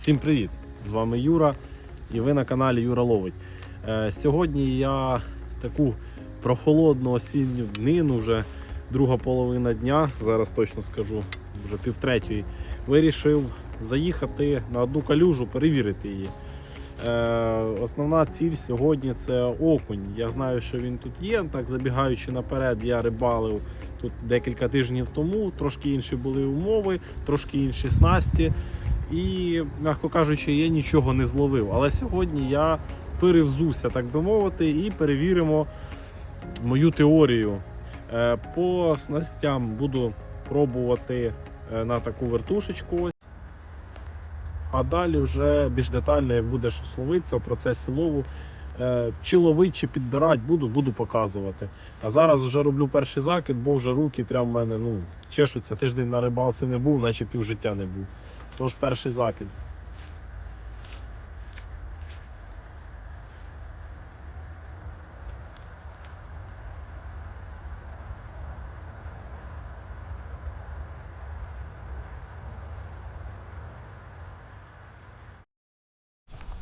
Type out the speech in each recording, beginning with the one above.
Всім привіт! З вами Юра і ви на каналі Юра Ловить. Е, сьогодні я таку прохолодну осінню днину, вже друга половина дня, зараз точно скажу, вже півтретьої, вирішив заїхати на одну калюжу, перевірити її. Е, основна ціль сьогодні це окунь. Я знаю, що він тут є. Так забігаючи наперед, я рибалив тут декілька тижнів тому. Трошки інші були умови, трошки інші снасті. І, м'яко кажучи, я нічого не зловив. Але сьогодні я перевзуся, так би мовити, і перевіримо мою теорію. Е, По снастям буду пробувати е, на таку вертушечку. А далі вже більш детально, як буде щось ловитися в процесі лову. е, Чи ловить, чи підбирати буду, буду показувати. А зараз вже роблю перший закид, бо вже руки прям в мене ну, чешуться. Тиждень на рибалці не був, наче півжиття не був. Тож перший закид.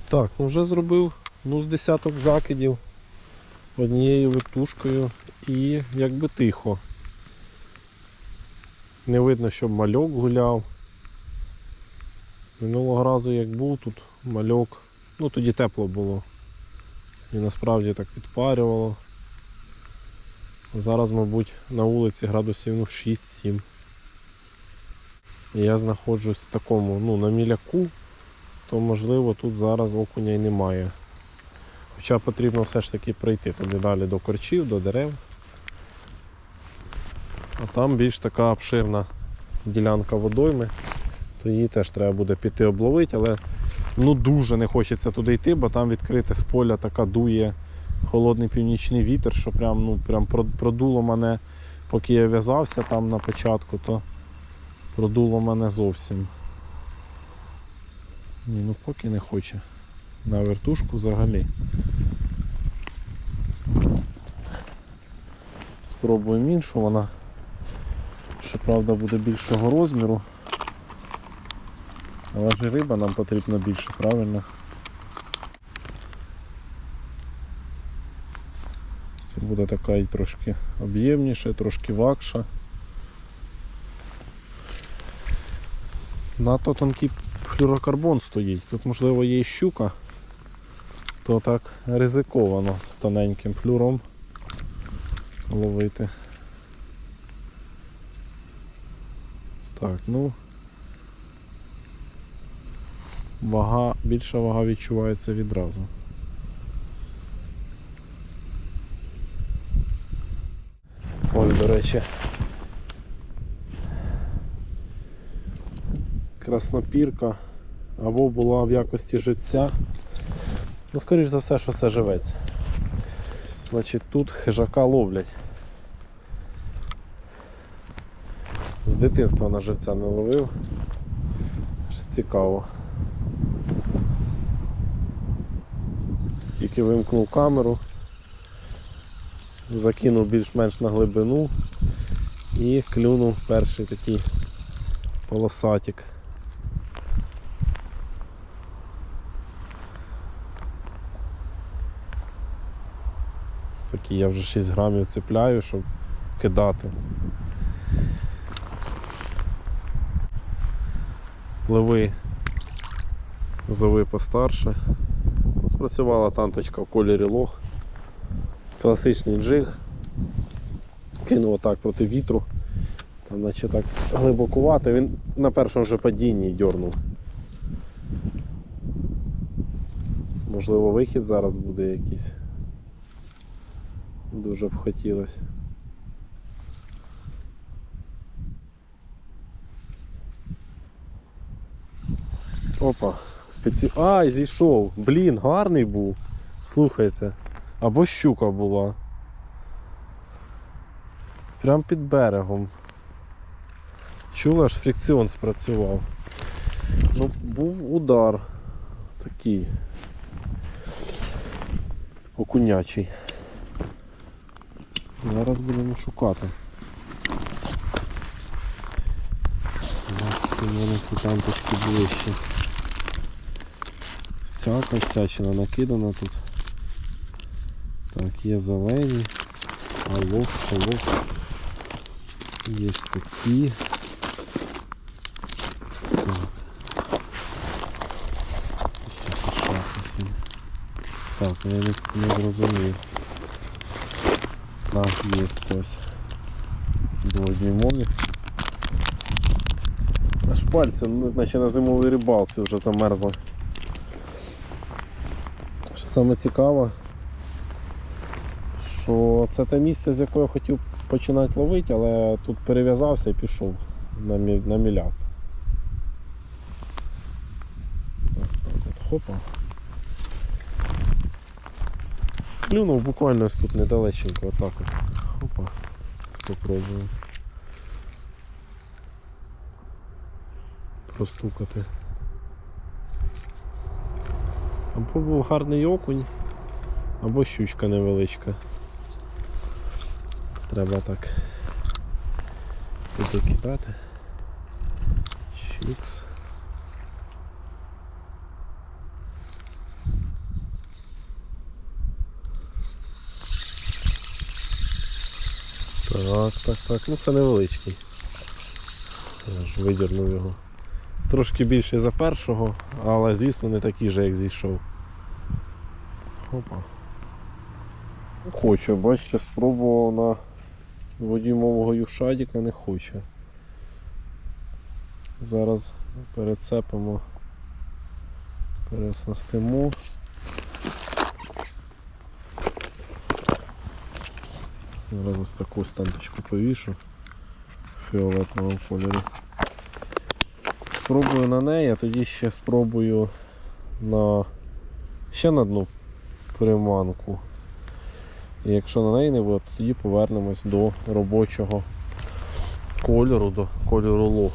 Так, ну вже зробив ну, з десяток закидів однією вертушкою і якби тихо. Не видно, щоб мальок гуляв. Минулого разу як був тут мальок, ну тоді тепло було. І насправді так підпарювало. Зараз, мабуть, на вулиці градусів ну, 6-7. І я знаходжусь в такому, ну, на міляку, то можливо тут зараз окуня й немає. Хоча потрібно все ж таки прийти туди далі до корчів, до дерев. А там більш така обширна ділянка водойми то її теж треба буде піти обловити, але ну дуже не хочеться туди йти, бо там відкрите з поля така дує холодний північний вітер, що прям, ну, прям продуло мене, поки я в'язався там на початку, то продуло мене зовсім. Ні, ну поки не хоче. На вертушку взагалі. Спробуємо іншу, вона щоправда буде більшого розміру. Але ж риба нам потрібна більше, правильно? Це буде така і трошки об'ємніша, трошки вакша. Надто тонкий флюрокарбон стоїть. Тут можливо є і щука, то так ризиковано з тоненьким флюром ловити. Так, ну вага, більша вага відчувається відразу. Ось, до речі. Краснопірка або була в якості живця. Ну, скоріш за все, що це живець. Значить, тут хижака ловлять. З дитинства на живця не ловив. Цікаво. Тільки вимкнув камеру, закинув більш-менш на глибину і клюнув перший такий полосатик. Ось такий я вже 6 грамів цепляю, щоб кидати. Пливи зови постарше. Спрацювала танточка в кольорі лох. Класичний джиг. Кинув отак проти вітру. Там наче так глибокувато. Він на першому вже падінні дьорнув. Можливо вихід зараз буде якийсь. Дуже б хотілося. Опа, спеці... Ай, зійшов. Блін, гарний був. Слухайте. Або щука була. Прям під берегом. Чула, аж фрикціон спрацював. Ну, був удар такий. Окунячий. Зараз будемо шукати. У нас ці ближче. Всяка всячина накидана тут. Так, є зелені, алов, шалов. Є такі. Так. Так, я не, не зрозумів. Так, є ось. Двозній мові. Аж пальці, ну, наче на зимовій рибалці вже замерзли. Саме цікаво, що це те місце, з якого я хотів починати ловити, але тут перев'язався і пішов на, мі- на міляк. Ось так от, хопа. Клюнув буквально ось тут недалеченько, отак от. Хопа. Спробуємо. Простукати. Або був гарний окунь, або щучка невеличка. Ось Треба так туди кидати. Чікс. Так, так, так. Ну це невеличкий. Я ж видірнув його. Трошки більший за першого, але звісно не такий же, як зійшов. Опа. Хочу, бачите, спробував на водіймового юшадіка, не хоче. Зараз перецепимо, переснастимо. Зараз ось таку станточку повішу в фіолетовому кольорі. Спробую на неї, а тоді ще спробую на ще на одну приманку. І якщо на неї не буде, то тоді повернемось до робочого кольору, до кольору лох.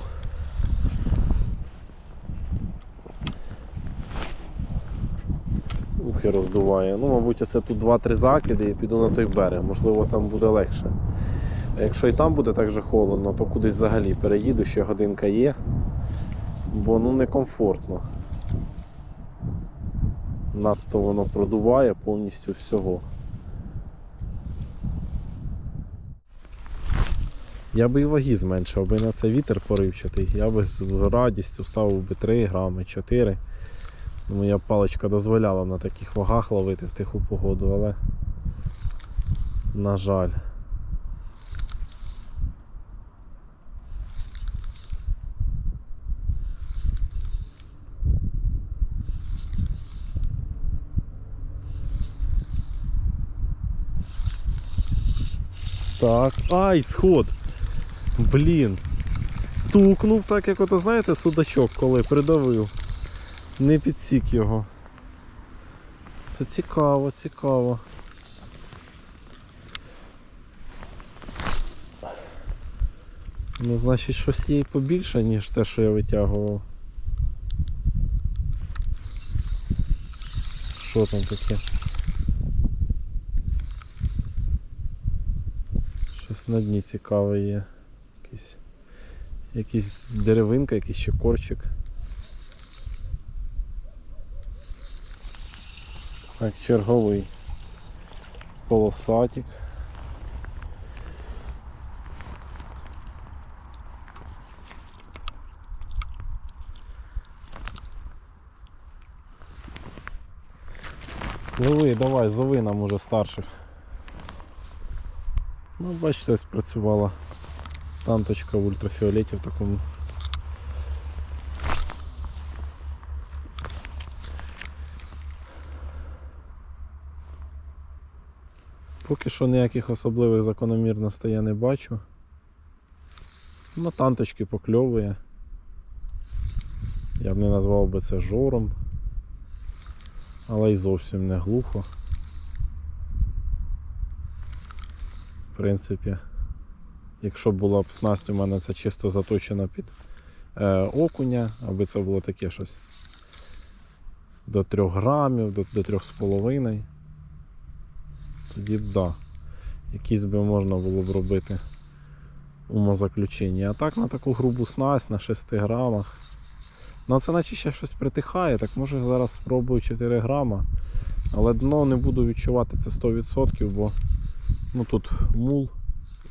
Ухи роздуває. Ну, мабуть, це тут 2-3 закиди і піду на той берег. Можливо, там буде легше. А якщо і там буде так же холодно, то кудись взагалі переїду, ще годинка є. Бо ну некомфортно. Надто воно продуває повністю всього. Я би і ваги зменшив, аби на це вітер поривчатий. Я би з радістю ставив би 3 грами, 4. Моя паличка дозволяла на таких вагах ловити в тиху погоду, але на жаль. Так, ай, сход. Блін. Тукнув так, як ото, знаєте, судачок, коли придавив. Не підсік його. Це цікаво, цікаво. Ну, значить, щось є побільше, ніж те, що я витягував. Що там таке? Щось на дні цікаве є. Якийсь, якийсь деревинка, якийсь ще корчик. Так, черговий полосатик. Лови, давай, зови нам уже старших. Ну, бачите, ось працювала танточка в ультрафіолеті в такому. Поки що ніяких особливих закономірностей я не бачу. Ну, танточки покльовує. Я б не назвав би це жором, але й зовсім не глухо. Принципі, якщо була б снасть у мене це чисто заточена під е, окуня, аби це було таке щось до 3 грамів, до, до 3,5, тоді б да, якісь би можна було б робити умозаключення. А так на таку грубу снасть на 6 грамах Ну це наче ще щось притихає, так може зараз спробую 4 грама. Але дно не буду відчувати це 100%, бо ну, тут мул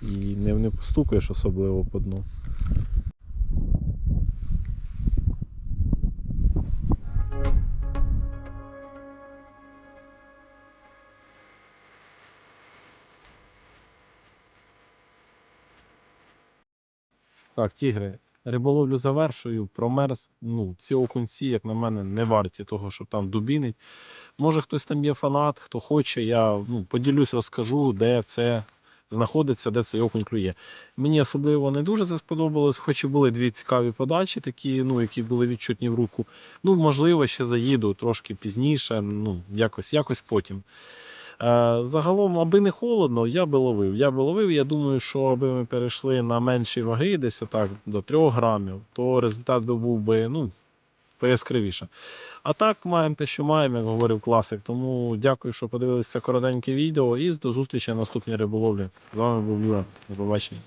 і не, не постукаєш особливо по дну. Так, тігри, риболовлю завершую, промерз. Ну, ці окунці, як на мене, не варті того, щоб там дубінить. Може хтось там є фанат, хто хоче, я ну, поділюсь, розкажу, де це знаходиться, де цей окунь клює. Мені особливо не дуже це сподобалось, хоч і були дві цікаві подачі, такі, ну, які були відчутні в руку. Ну, можливо, ще заїду трошки пізніше, ну, якось, якось потім. Е, Загалом, аби не холодно, я би ловив. Я би ловив. Я думаю, що аби ми перейшли на менші ваги, десь так до 3 грамів, то результат би був би ну, пояскравіше. А так маємо те, що маємо, як говорив класик. Тому дякую, що подивилися коротеньке відео і до зустрічі на наступній риболовлі. З вами був Юра. До побачення.